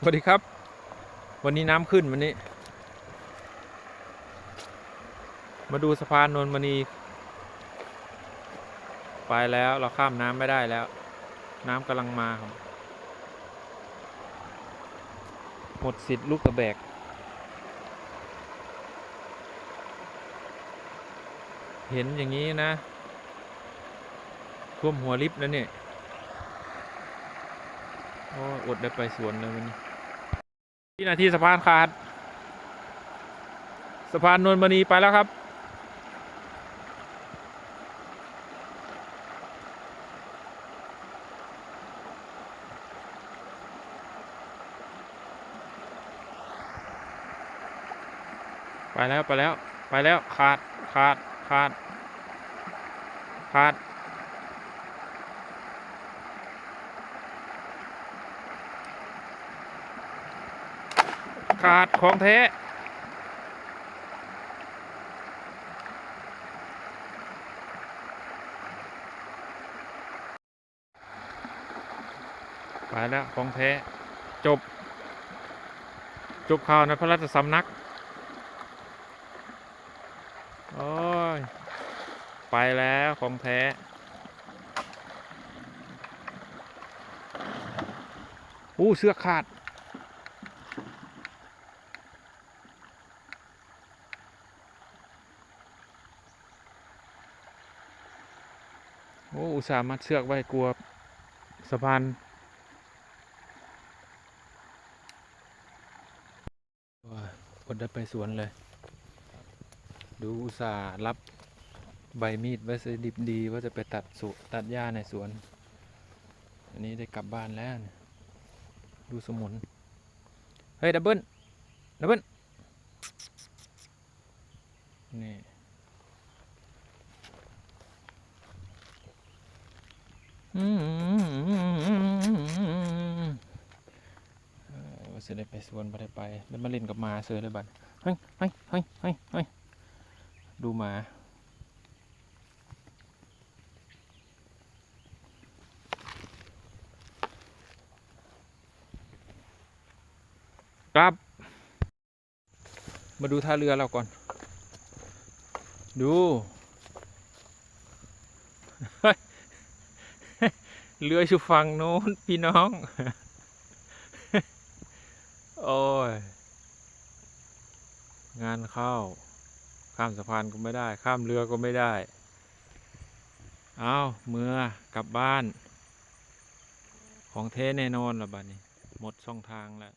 สวัสดีครับ วันนี้น้ำขึ้นวันนี้ มาดูสะพานนนมณี ไปแล้วเราข้ามน้ำไม่ได้แล้ว น้ำกำลังมาครับหมดสิทธิ์ลูกตะแบก เห็นอย่างนี้นะ ท่วมหัวลิฟต์แล้วเนี่ยโอ้อดได้ไปสวนเลยวันนี้ ที่นาทีสะพานขาดสะพานนวลมณีไปแล้วครับ ไปแล้วไปแล้วไปแล้วขาดขาดขาดขาด ขาดของแท้ไปแล้วของแท้ จบ จบข่าวในพระราชสำนัก โอ้ย ไปแล้วของแท้อู้เสื้อขาด โอ้อุตส่าห์มัดเชือกไว้กลัวสะพานว้ายอดได้ไปสวนเลย ดูอุตส่าห์รับใบมีดไว้ซะดิบดีว่าจะไปตัดสุตัดหญ้าในสวน อันนี้ได้กลับบ้านแล้ว ดูสมุน เฮ้ย ดับเบิลดับเบิลนี่ อืม เออว่าสิได้ไปสวนบ่ได้ไปแล้วมาเล่นกับหมาเสือเลยบัดเฮ้ยเฮ้ยเฮ้ยเฮ้ยเฮ้ยดูหมาครับ มาดูท่าเรือเราก่อน ดู เรืออยู่ฝั่งโน้นพี่น้อง โอ้ย งานเข้า ข้ามสะพานก็ไม่ได้ ข้ามเรือก็ไม่ได้ เอาเมื่อกลับบ้าน ของเทแน่นอนละบ้านนี้ หมดช่องทางแล้ว